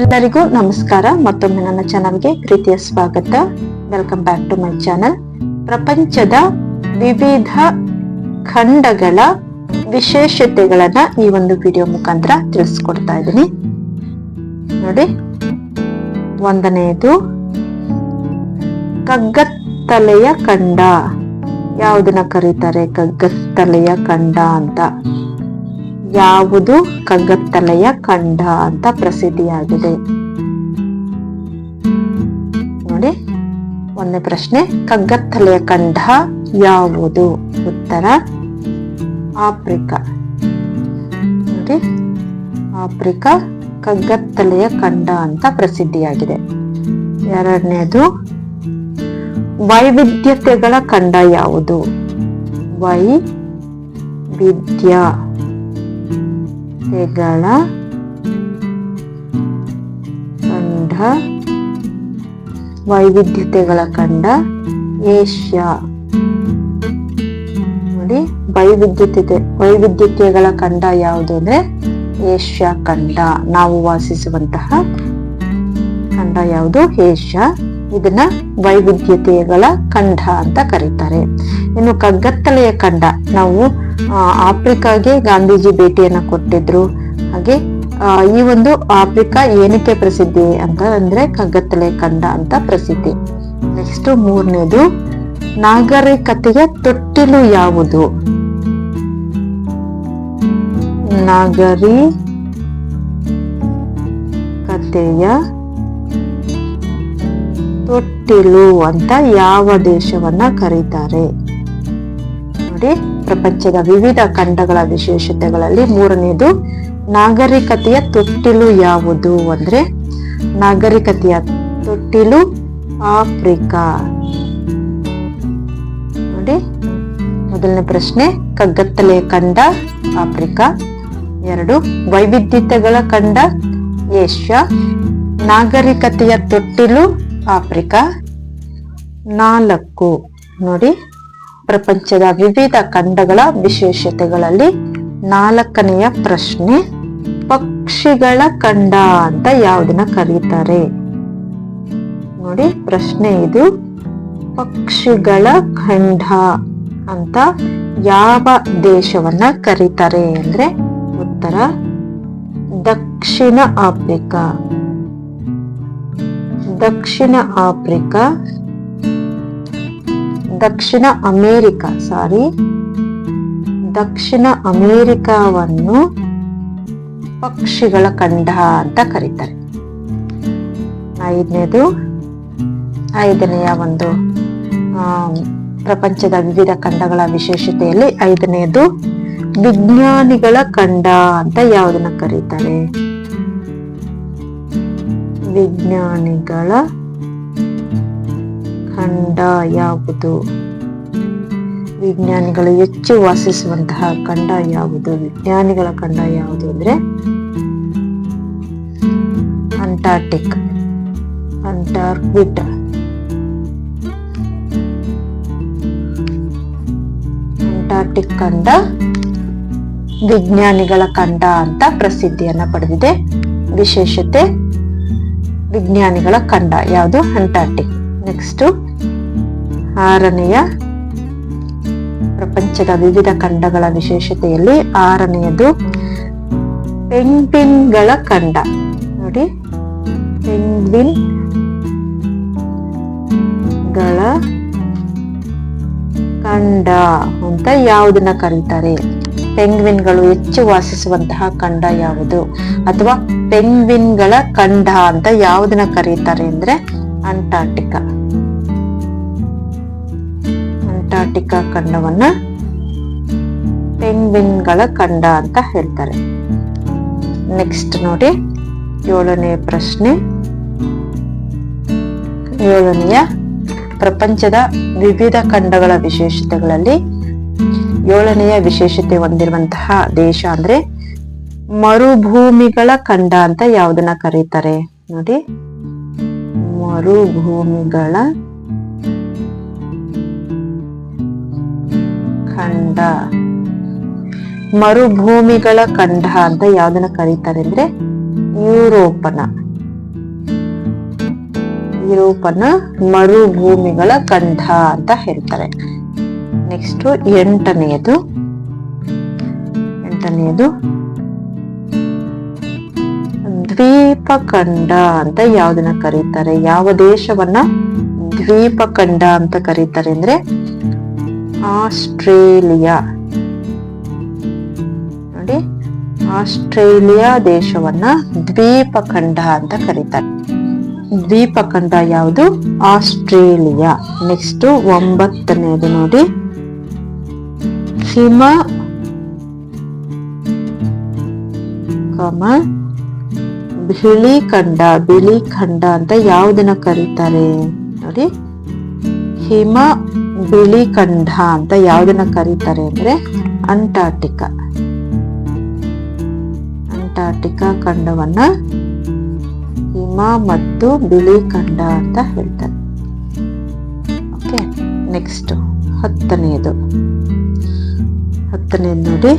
ಎಲ್ಲರಿಗೂ ನಮಸ್ಕಾರ. ಮತ್ತೊಮ್ಮೆ ನನ್ನ ಚಾನಲ್ಗೆ ಪ್ರೀತಿಯ ಸ್ವಾಗತ. Welcome back to my channel ಪ್ರಪಂಚದ ವಿವಿಧ ಖಂಡಗಳ ವಿಶೇಷತೆಗಳನ್ನ ಈ ಒಂದು ವಿಡಿಯೋ ಮುಖಾಂತರ ತಿಳಿಸ್ಕೊಡ್ತಾ ಇದ್ದೀನಿ. ನೋಡಿ, ಒಂದನೆಯದು, ಕಗ್ಗತ್ತಲೆಯ ಖಂಡ ಯಾವುದನ್ನ ಕರೀತಾರೆ? ಕಗ್ಗತ್ತಲೆಯ ಖಂಡ ಅಂತ. ಯಾವುದು ಕಗ್ಗತ್ತಲೆಯ ಖಂಡ ಅಂತ ಪ್ರಸಿದ್ಧಿಯಾಗಿದೆ. ನೋಡಿ ಒಂದನೇ ಪ್ರಶ್ನೆ. ಕಗ್ಗತ್ತಲೆಯ ಖಂಡ ಯಾವುದು? ಉತ್ತರ, ಆಫ್ರಿಕಾ. ನೋಡಿ, ಆಫ್ರಿಕಾ ಕಗ್ಗತ್ತಲೆಯ ಖಂಡ ಅಂತ ಪ್ರಸಿದ್ಧಿಯಾಗಿದೆ. ಎರಡನೇದು, ವೈವಿಧ್ಯತೆಗಳ ಖಂಡ ಯಾವುದು? ವೈ ವೈವಿಧ್ಯ. ತೆಗಳ ಖಂಡ ವೈವಿಧ್ಯತೆಗಳ ಖಂಡ ಏಷ್ಯಾ. ನೋಡಿ, ವೈವಿಧ್ಯತೆ, ವೈವಿಧ್ಯತೆಗಳ ಖಂಡ ಯಾವುದು ಅಂದ್ರೆ ಏಷ್ಯಾ ಖಂಡ ನಾವು ವಾಸಿಸುವಂತಹ ಖಂಡ ಯಾವುದು? ಏಷ್ಯಾ. ಇದನ್ನ ವೈವಿಧ್ಯತೆಗಳ ಖಂಡ ಅಂತ ಕರೀತಾರೆ. ಇನ್ನು ಕಗ್ಗತ್ತಲೆಯ ಖಂಡ ನಾವು ಆಫ್ರಿಕಾಗೆ ಗಾಂಧೀಜಿ ಭೇಟಿಯನ್ನ ಕೊಟ್ಟಿದ್ರು. ಹಾಗೆ ಈ ಒಂದು ಆಫ್ರಿಕಾ ಏನಕ್ಕೆ ಪ್ರಸಿದ್ಧಿ ಅಂತ ಅಂದ್ರೆ ಕಗ್ಗತ್ತಲೆ ಖಂಡ ಅಂತ ಪ್ರಸಿದ್ಧಿ. ನೆಕ್ಸ್ಟ್ ಮೂರನೇದು, ನಾಗರಿಕತೆಯ ತೊಟ್ಟಿಲು ಯಾವುದು? ನಾಗರಿ ಕತೆಯ ತೊಟ್ಟಿಲು ಅಂತ ಯಾವ ದೇಶವನ್ನ ಕರೀತಾರೆ? ನೋಡಿ ಪ್ರಪಂಚದ ವಿವಿಧ ಖಂಡಗಳ ವಿಶೇಷತೆಗಳಲ್ಲಿ ಮೂರನೇದು ನಾಗರಿಕತೆಯ ತೊಟ್ಟಿಲು ಯಾವುದು ಅಂದ್ರೆ ನಾಗರಿಕತೆಯ ತೊಟ್ಟಿಲು ಆಫ್ರಿಕಾ. ನೋಡಿ, ಮೊದಲನೇ ಪ್ರಶ್ನೆ, ಕಗ್ಗತ್ತಲೆ ಖಂಡ ಆಫ್ರಿಕಾ. ಎರಡು, ವೈವಿಧ್ಯತೆಗಳ ಖಂಡ ಏಷ್ಯಾ. ನಾಗರಿಕತೆಯ ತೊಟ್ಟಿಲು ಆಫ್ರಿಕಾ. ನಾಲ್ಕು, ನೋಡಿ ಪ್ರಪಂಚದ ವಿವಿಧ ಖಂಡಗಳ ವಿಶೇಷತೆಗಳಲ್ಲಿ ನಾಲ್ಕನೆಯ ಪ್ರಶ್ನೆ, ಪಕ್ಷಿಗಳ ಖಂಡ ಅಂತ ಯಾವುದನ್ನ ಕರೀತಾರೆ? ನೋಡಿ, ಪ್ರಶ್ನೆ ಇದು, ಪಕ್ಷಿಗಳ ಖಂಡ ಅಂತ ಯಾವ ದೇಶವನ್ನ ಕರೀತಾರೆ ಅಂದ್ರೆ ಉತ್ತರ, ದಕ್ಷಿಣ ಆಫ್ರಿಕಾ. ದಕ್ಷಿಣ ಆಫ್ರಿಕಾ ದಕ್ಷಿಣ ಅಮೇರಿಕ ಸಾರಿ ದಕ್ಷಿಣ ಅಮೇರಿಕಾವನ್ನು ಪಕ್ಷಿಗಳ ಖಂಡ ಅಂತ ಕರೀತಾರೆ. ಐದನೇದು, ಐದನೆಯ ಒಂದು ಪ್ರಪಂಚದ ವಿವಿಧ ಖಂಡಗಳ ವಿಶೇಷತೆಯಲ್ಲಿ ಐದನೆಯದು ವಿಜ್ಞಾನಿಗಳ ಖಂಡ ಅಂತ ಯಾವುದನ್ನ ಕರೀತಾರೆ? ವಿಜ್ಞಾನಿಗಳ ಖಂಡ ಯಾವುದು? ವಿಜ್ಞಾನಿಗಳು ಹೆಚ್ಚು ವಾಸಿಸುವಂತಹ ಖಂಡ ಯಾವುದು? ವಿಜ್ಞಾನಿಗಳ ಖಂಡ ಯಾವುದು ಅಂದ್ರೆ ಅಂಟಾರ್ಟಿಕ್ ಅಂಟಾರ್ಕ್ಟಿಕ್ ಅಂಟಾರ್ಟಿಕ್ ಖಂಡ ವಿಜ್ಞಾನಿಗಳ ಖಂಡ ಅಂತ ಪ್ರಸಿದ್ಧಿಯನ್ನ ಪಡೆದಿದೆ. ವಿಶೇಷತೆ ವಿಜ್ಞಾನಿಗಳ ಖಂಡ ಯಾವುದು? ಅಂಟಾರ್ಟಿಕ್ ನೆಕ್ಸ್ಟ್ ಆರನೆಯ ಪ್ರಪಂಚದ ವಿವಿಧ ಖಂಡಗಳ ವಿಶೇಷತೆಯಲ್ಲಿ ಆರನೆಯದು ಪೆಂಗ್ವಿನ್ಗಳ ಖಂಡ. ನೋಡಿ ಪೆಂಗ್ವಿನ್ಗಳ ಖಂಡ ಅಂತ ಯಾವುದನ್ನ ಕರೀತಾರೆ? ಪೆಂಗ್ವಿನ್ಗಳು ಹೆಚ್ಚು ವಾಸಿಸುವಂತಹ ಖಂಡ ಯಾವುದು? ಅಥವಾ ಪೆಂಗ್ವಿನ್ಗಳ ಖಂಡ ಅಂತ ಯಾವುದನ್ನ ಕರೀತಾರೆ ಅಂದ್ರೆ ಅಂಟಾರ್ಟಿಕಾ ಅಂಟಾರ್ಟಿಕಾ ಖಂಡವನ್ನ ಪೆಂಗ್ವಿನ್ಗಳ ಖಂಡ ಅಂತ ಹೇಳ್ತಾರೆ. ನೆಕ್ಸ್ಟ್ ನೋಡಿ, ಏಳನೇ ಪ್ರಶ್ನೆ. ಏಳನೆಯ, ಪ್ರಪಂಚದ ವಿವಿಧ ಖಂಡಗಳ ವಿಶೇಷತೆಗಳಲ್ಲಿ ಏಳನೆಯ ವಿಶೇಷತೆ ಹೊಂದಿರುವಂತಹ ದೇಶ ಅಂದ್ರೆ ಮರುಭೂಮಿಗಳ ಖಂಡ ಅಂತ ಯಾವುದನ್ನ ಕರೀತಾರೆ? ನೋಡಿ. ಮರುಭೂಮಿಗಳ ಖಂಡ. ಮರುಭೂಮಿಗಳ ಖಂಡ ಅಂತ ಯಾವ್ದನ್ನ ಕರೀತಾರೆ ಅಂದ್ರೆ ಯುರೋಪನ ಯುರೋಪನ ಮರುಭೂಮಿಗಳ ಖಂಡ ಅಂತ ಹೇಳ್ತಾರೆ. ನೆಕ್ಸ್ಟ್ ಎಂಟನೆಯದು. ಎಂಟನೆಯದು ದ್ವೀಪಖಂಡ ಅಂತ ಯಾವ್ದನ್ನ ಕರೀತಾರೆ? ಯಾವ ದೇಶವನ್ನ ದ್ವೀಪಖಂಡ ಅಂತ ಕರೀತಾರೆ ಅಂದ್ರೆ ಆಸ್ಟ್ರೇಲಿಯಾ. ನೋಡಿ, ಆಸ್ಟ್ರೇಲಿಯಾ ದೇಶವನ್ನ ದ್ವೀಪಖಂಡ ಅಂತ ಕರೀತಾರೆ. ದ್ವೀಪಖಂಡ ಯಾವುದು? ಆಸ್ಟ್ರೇಲಿಯಾ. ನೆಕ್ಸ್ಟ್ ಒಂಬತ್ತನೇದು ನೋಡಿ. ಹಿಮ ಬಿಳಿ ಖಂಡ ಬಿಳಿ ಖಂಡ ಅಂತ ಯಾವ್ದನ್ನ ಕರೀತಾರೆ? ನೋಡಿ. ಹಿಮ, ಬಿಳಿ ಖಂಡ ಅಂತ ಯಾವ್ದನ್ನ ಕರೀತಾರೆ ಅಂದ್ರೆ ಅಂಟಾರ್ಟಿಕಾ. ಅಂಟಾರ್ಟಿಕಾ ಖಂಡವನ್ನ ಹಿಮ ಮತ್ತು ಬಿಳಿ ಖಂಡ ಅಂತ ಹೇಳ್ತಾರೆ. ಓಕೆ, ನೆಕ್ಸ್ಟ್ ಹತ್ತನೆಯದು ಹತ್ತನೇದು ನೋಡಿ.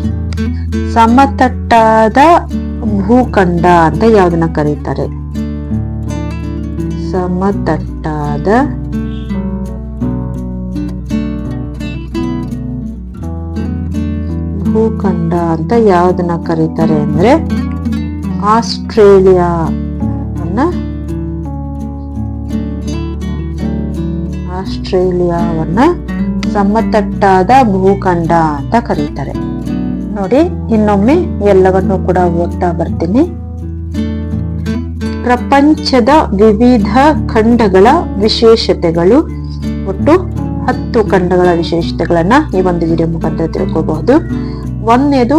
ಸಮತಟ್ಟಾದ ಭೂಖಂಡ ಅಂತ ಯಾವ್ದನ್ನ ಕರೀತಾರೆ? ಸಮತಟ್ಟಾದ ಭೂಖಂಡ ಅಂತ ಯಾವ್ದನ್ನ ಕರೀತಾರೆ ಅಂದ್ರೆ ಆಸ್ಟ್ರೇಲಿಯಾವನ್ನ ಆಸ್ಟ್ರೇಲಿಯಾವನ್ನ ಸಮತಟ್ಟಾದ ಭೂಖಂಡ ಅಂತ ಕರೀತಾರೆ. ನೋಡಿ, ಇನ್ನೊಮ್ಮೆ ಎಲ್ಲವನ್ನು ಕೂಡ ಓದ್ತಾ ಬರ್ತೀನಿ. ಪ್ರಪಂಚದ ವಿವಿಧ ಖಂಡಗಳ ವಿಶೇಷತೆಗಳು. ಒಟ್ಟು ಹತ್ತು ಖಂಡಗಳ ವಿಶೇಷತೆಗಳನ್ನ ಈ ಒಂದು ವಿಡಿಯೋ ಮುಖಾಂತರ ತಿಳ್ಕೋಬಹುದು. ಒಂದನೇದು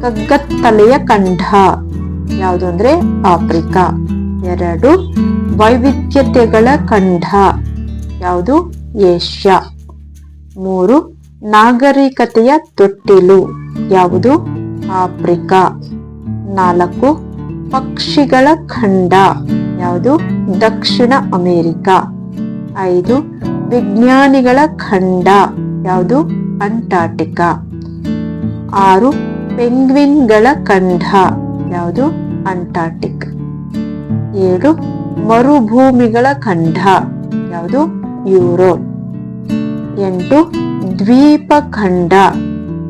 ಕಗ್ಗತ್ತಲೆಯ ಖಂಡ. ಯಾವುದು ಅಂದ್ರೆ ಆಫ್ರಿಕಾ. ಎರಡು ವೈವಿಧ್ಯತೆಗಳ ಖಂಡ. ಯಾವುದು? ಏಷ್ಯಾ. ಮೂರು ನಾಗರಿಕತೆಯ ತೊಟ್ಟಿಲು. ಯಾವುದು? ಆಫ್ರಿಕಾ. ನಾಲ್ಕು, ಪಕ್ಷಿಗಳ ಖಂಡ. ಯಾವುದು? ದಕ್ಷಿಣ ಅಮೆರಿಕ. ಐದು, ವಿಜ್ಞಾನಿಗಳ ಖಂಡ. ಯಾವುದು? ಅಂಟಾರ್ಟಿಕಾ. ಆರು, ಪೆಂಗ್ವಿನ್ಗಳ ಖಂಡ. ಯಾವುದು? ಅಂಟಾರ್ಟಿಕ್. ಏಳು, ಮರುಭೂಮಿಗಳ ಖಂಡ. ಯಾವುದು? ಯುರೋಪ್. ಎಂಟು ದ್ವೀಪ ಖಂಡ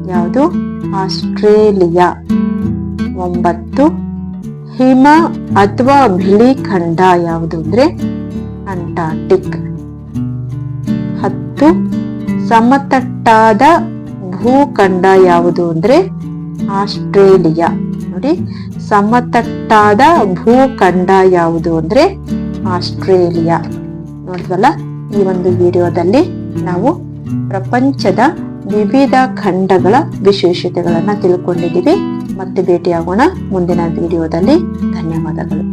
ಯಾವುದು? ಆಸ್ಟ್ರೇಲಿಯಾ. ಒಂಬತ್ತು, ಹಿಮ ಅಥವಾ ಬಿಳಿ ಖಂಡ ಯಾವುದು ಅಂದ್ರೆ ಅಂಟಾರ್ಟಿಕ್ ಹತ್ತು, ಸಮತಟ್ಟಾದ ಭೂಖಂಡ ಯಾವುದು ಅಂದ್ರೆ ಆಸ್ಟ್ರೇಲಿಯಾ. ನೋಡಿ, ಸಮತಟ್ಟಾದ ಭೂಖಂಡ ಯಾವುದು ಅಂದ್ರೆ ಆಸ್ಟ್ರೇಲಿಯಾ. ನೋಡಿದ್ವಲ್ಲ ಈ ಒಂದು ವಿಡಿಯೋದಲ್ಲಿ ನಾವು ಪ್ರಪಂಚದ ವಿವಿಧ ಖಂಡಗಳ ವಿಶೇಷತೆಗಳನ್ನು ತಿಳ್ಕೊಂಡಿದ್ದೀವಿ. ಮತ್ತೆ ಭೇಟಿಯಾಗೋಣ ಮುಂದಿನ ವಿಡಿಯೋದಲ್ಲಿ. ಧನ್ಯವಾದಗಳು.